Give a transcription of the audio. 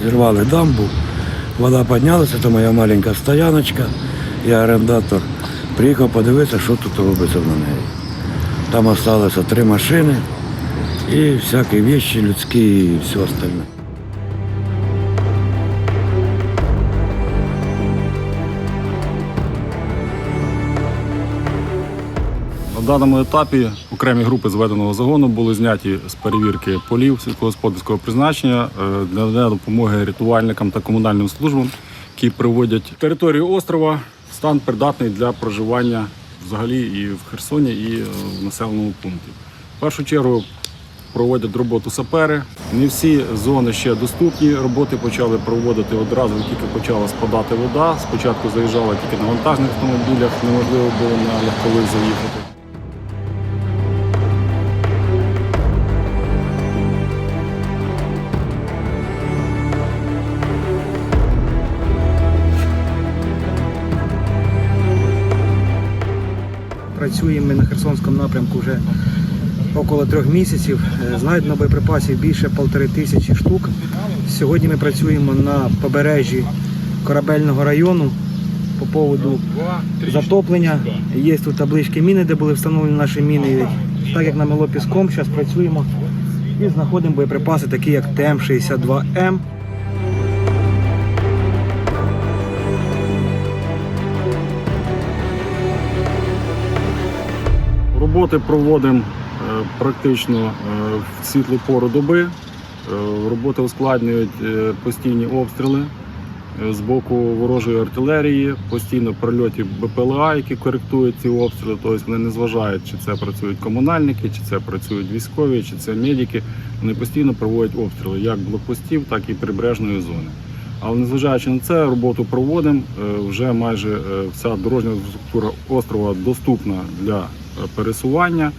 прорвали дамбу, вода піднялася, це моя маленька стояночка, я орендатор. Приїхав подивитися, що тут робиться на неї. Там залишилося три машини і всякі вещи людські і все остальне. На даному етапі окремі групи зведеного загону були зняті з перевірки полів сільськогосподарського призначення е, для допомоги рятувальникам та комунальним службам, які приводять територію острова в стан придатний для проживання взагалі і в Херсоні, і е, в населеному пункті. В першу чергу проводять роботу сапери. Не всі зони ще доступні. Роботи почали проводити одразу, тільки почала спадати вода. Спочатку заїжджала тільки на вантажних автомобілях, неможливо було на легкових заїхати. Працюємо ми на Херсонському напрямку вже около трьох місяців. Е, Знайдено боєприпасів більше полтори тисячі штук. Сьогодні ми працюємо на побережжі корабельного району по поводу затоплення. Є тут таблички міни, де були встановлені наші міни. Так як намело піском, зараз працюємо і знаходимо боєприпаси, такі як ТМ-62М. Роботи проводимо е, практично е, в світлу пору доби. Е, Роботи ускладнюють постійні обстріли з боку ворожої артилерії, постійно прильоти БПЛА, які коректують ці обстріли. Тобто вони не зважають, чи це працюють комунальники, чи це працюють військові, чи це медики. Вони постійно проводять обстріли як блокпостів, так і прибережної зони. Але незважаючи на це, роботу проводимо. Вже майже вся дорожня інфраструктура острова доступна для пересування.